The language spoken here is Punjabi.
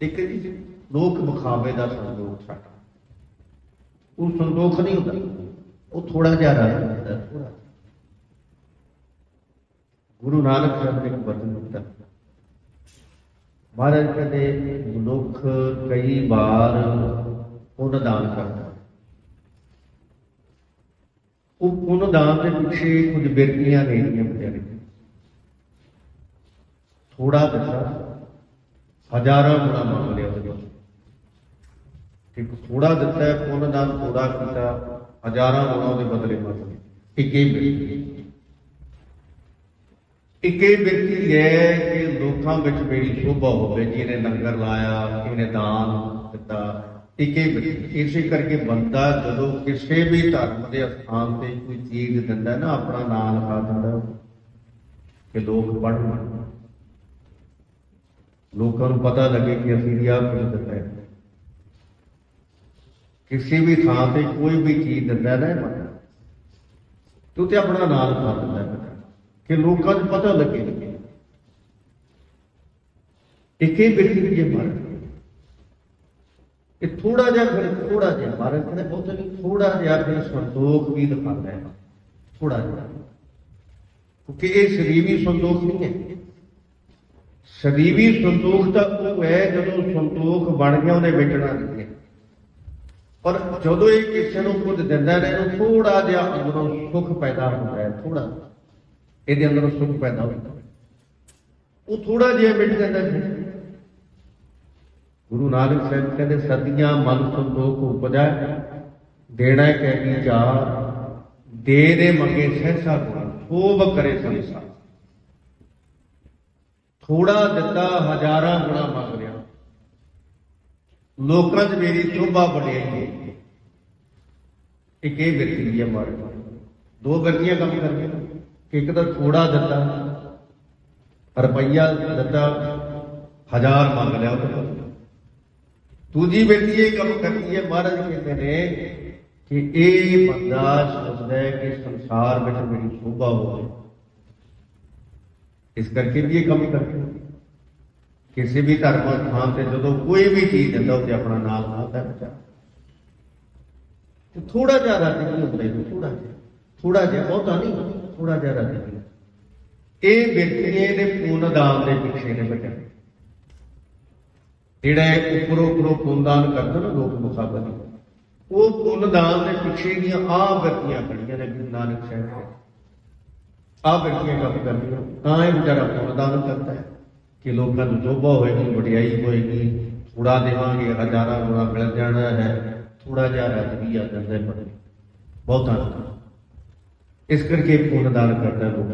ਇੱਕ ਜੀ, ਲੋਕ ਮੁਖਾਵੇ ਦਾ ਸੰਦੋਖ ਸਾਡਾ ਉਹ ਸੰਦੋਖ ਨਹੀਂ ਹੁੰਦਾ। ਉਹ ਥੋੜਾ ਜਿਹਾ ਰਹਿ ਜਾਂਦਾ ਥੋੜਾ ਗੁਰੂ ਨਾਨਕ ਸਾਹਿਬ ਨੇ ਇੱਕ ਵਚਨ ਦਿੱਤਾ। ਮਹਾਰਾਜ ਕਹਿੰਦੇ, ਮਨੁੱਖ ਕਈ ਵਾਰ ਪੁੰਨ ਦਾਨ ਕਰਦਾ ਉਹ ਪੁੰਨ ਦਾਨ ਦੇ ਪਿੱਛੇ ਕੁਝ ਬਿਰਤੀਆਂ ਲੈਣੀਆਂ ਬਚਾਰੇ ਥੋੜਾ ਦਿੱਤਾ ਹਜ਼ਾਰਾਂ ਗੁਣਾ ਮੰਗ ਲਿਆ ਉਹਦੇ ਕੋਲ ਕਿ ਥੋੜਾ ਦਿੱਤਾ ਹੈ, ਪੁੰਨ ਦਾਨ ਥੋੜਾ ਕੀਤਾ ਹਜ਼ਾਰਾਂ ਗੁਣਾ ਉਹਦੇ ਬਦਲੇ ਮੰਗ ਲਏ ਇੱਕੇ ਬਿਰਤੀ ਇੱਕੇ ਬਿਰਤੀ ਹੈ ਕਿ ਲੋਕਾਂ ਵਿੱਚ ਮੇਰੀ ਸ਼ੋਭਾ ਹੋਵੇ ਜਿਹਨੇ ਲੰਗਰ ਲਾਇਆ ਇਹਨੇ ਦਾਨ ਦਿੱਤਾ। ਇੱਕੇ ਇਸੇ ਕਰਕੇ ਬੰਦਾ ਜਦੋਂ ਕਿਸੇ ਵੀ ਧਰਮ ਦੇ ਸਥਾਨ ਤੇ ਕੋਈ ਚੀਜ਼ ਦਿੰਦਾ ਨਾ ਆਪਣਾ ਨਾਮ ਲਿਖਾ ਦਿੰਦਾ ਕਿ ਲੋਕ ਪੜ੍ਹਨ ਲੋਕਾਂ ਨੂੰ ਪਤਾ ਲੱਗੇ ਕਿ ਅਸੀਂ ਵੀ ਆਹ ਕੁਝ ਦਿੱਤਾ ਹੈ। ਕਿਸੇ ਵੀ ਥਾਂ ਤੇ ਕੋਈ ਵੀ ਚੀਜ਼ ਦਿੰਦਾ ਨਾ ਇਹ ਤੂੰ ਤੇ ਆਪਣਾ ਨਾਮ ਲਿਖਾ ਦਿੰਦਾ ਪਤਾ ਕਿ ਲੋਕਾਂ ਨੂੰ ਪਤਾ ਲੱਗੇ। ਇੱਕੇ ਬਿਰਤੀ ਦੀ ਜੇ ਮਾਰ ਇਹ ਥੋੜਾ ਜਿਹਾ ਫਿਰ ਥੋੜਾ ਜਿਹਾ ਮਾਰਨ ਕਹਿੰਦੇ ਬਹੁਤ ਨਹੀਂ ਥੋੜਾ ਜਿਹਾ ਫਿਰ ਸੰਤੋਖ ਵੀ ਦਿਖਾਉਂਦਾ ਹੈ। ਥੋੜਾ ਜਿਹਾ। ਕਿਉਂਕਿ ਇਹ ਸਰੀਵੀ ਸੰਤੋਖ ਨਹੀਂ ਹੈ। ਸਦੀਵੀ ਸੰਤੋਖ ਤਾਂ ਉਹ ਹੈ ਜਦੋਂ ਸੰਤੋਖ ਬਣ ਗਿਆ, ਉਹਨੇ ਵੇਚਣਾ ਨਹੀਂ ਪਰ ਜਦੋਂ ਇਹ ਕਿਸੇ ਨੂੰ ਕੁਝ ਦਿੰਦਾ ਹੈ ਇਹਨੂੰ ਥੋੜਾ ਜਿਹਾ ਅੰਦਰੋਂ ਸੁੱਖ ਪੈਦਾ ਹੁੰਦਾ ਹੈ ਥੋੜਾ ਇਹਦੇ ਅੰਦਰੋਂ ਸੁੱਖ ਪੈਦਾ ਹੁੰਦਾ ਉਹ ਥੋੜਾ ਜਿਹਾ ਮਿਟ ਜਾਂਦਾ ਹੈ ਗੁਰੂ ਨਾਨਕ ਸਾਹਿਬ ਕਹਿੰਦੇ, ਸਦੀਆਂ ਮਨ ਸੰਤੋਖ ਉਪਜੈ, ਦੇਣਾ ਕਹਿ ਵਿਚਾਰ ਦੇ ਦੇ ਮੰਗੇ ਸਹਿਸਾ ਗੁਣ, ਸੋਭ ਕਰੇ ਸੰਸਾਰ। ਥੋੜਾ ਦਿੱਤਾ, ਹਜ਼ਾਰਾਂ ਗੁਣਾ ਮੰਗ ਰਿਹਾ ਲੋਕਾਂ 'ਚ ਮੇਰੀ ਸ਼ੋਭਾ ਵਡਿਆਈ ਹੈ ਇੱਕ ਇਹ ਵਿਅਕਤੀ ਹੈ ਮਾਰੇ ਦੋ ਵਿਅਕਤੀਆਂ ਕੰਮ ਕਰਦੇ ਨੇ ਇੱਕ ਤਾਂ ਥੋੜਾ ਦਿੱਤਾ, ਰੁਪਈਆ ਦਿੱਤਾ, ਹਜ਼ਾਰ ਮੰਗ ਲਿਆ ਉਹਦੇ ਦੂਜੀ ਵਿਅਕਤੀ ਇਹ ਕੰਮ ਕਰਦੀ ਹੈ, ਮਹਾਰਾਜ ਕਹਿੰਦੇ ਨੇ ਕਿ ਇਹ ਬੰਦਾ ਸੋਚਦਾ ਹੈ ਕਿ ਸੰਸਾਰ ਵਿੱਚ ਮੇਰੀ ਸ਼ੋਭਾ ਹੋਵੇ। ਇਸ ਕਰਕੇ ਵੀ ਇਹ ਕੰਮ ਕਰਦੇ ਕਿਸੇ ਵੀ ਧਰਮ ਸਥਾਨ ਤੇ ਜਦੋਂ ਕੋਈ ਵੀ ਚੀਜ਼ ਦਿੰਦਾ ਉੱਤੇ ਆਪਣਾ ਨਾਮ ਲਾਉਂਦਾ ਬੱਚਾ ਤੇ ਥੋੜਾ ਜਿਹਾ ਰੱਜ ਨਹੀਂ ਹੁੰਦਾ ਇਹ ਥੋੜਾ ਜਿਹਾ ਥੋੜਾ ਜਿਹਾ ਬਹੁਤਾ ਨਹੀਂ ਥੋੜਾ ਜਿਹਾ ਰੱਜ ਨਹੀਂ ਇਹ ਵਿਅਕਤੀ ਦੇ ਪੁੰਨ ਦਾਨ ਦੇ ਪਿੱਛੇ ਨੇ ਬੱਚਾ ਜਿਹੜਾ ਉੱਪਰੋਂ ਉੱਪਰੋਂ ਪੁੰਨ ਦਾਨ ਕਰਦੇ ਨਾ ਲੋਕ ਮੁਖਾਬਲੀ ਉਹ ਪੁੰਨ ਦਾਨ ਦੇ ਪਿੱਛੇ ਦੀਆਂ ਆਹ ਵਿਅਕਤੀਆਂ ਖੜੀਆਂ ਨੇ ਗੁਰੂ ਨਾਨਕ ਸਾਹਿਬ ਦੇ ਆਹ ਵਿਅਕਤੀਆਂ ਕੰਮ ਕਰਦੀਆਂ ਤਾਂ ਇਹ ਵਿਚਾਰਾ ਪੁੰਨ ਦਾਨ ਕਰਦਾ ਹੈ ਕਿ ਲੋਕਾਂ ਨੂੰ ਜੋਬਾ ਹੋਏਗੀ ਵਡਿਆਈ ਹੋਏਗੀ ਥੋੜਾ ਦੇਵਾਂਗੇ ਹਜ਼ਾਰਾਂ ਗੁਣਾ ਮਿਲ ਜਾਣਾ ਹੈ ਥੋੜਾ ਜਿਹਾ ਰੱਜ ਵੀ ਆ ਜਾਂਦਾ ਹੈ ਬੜੇ ਬਹੁਤਾ ਇਸ ਕਰਕੇ ਪੁੰਨ ਦਾਨ ਕਰਦਾ ਲੋਕ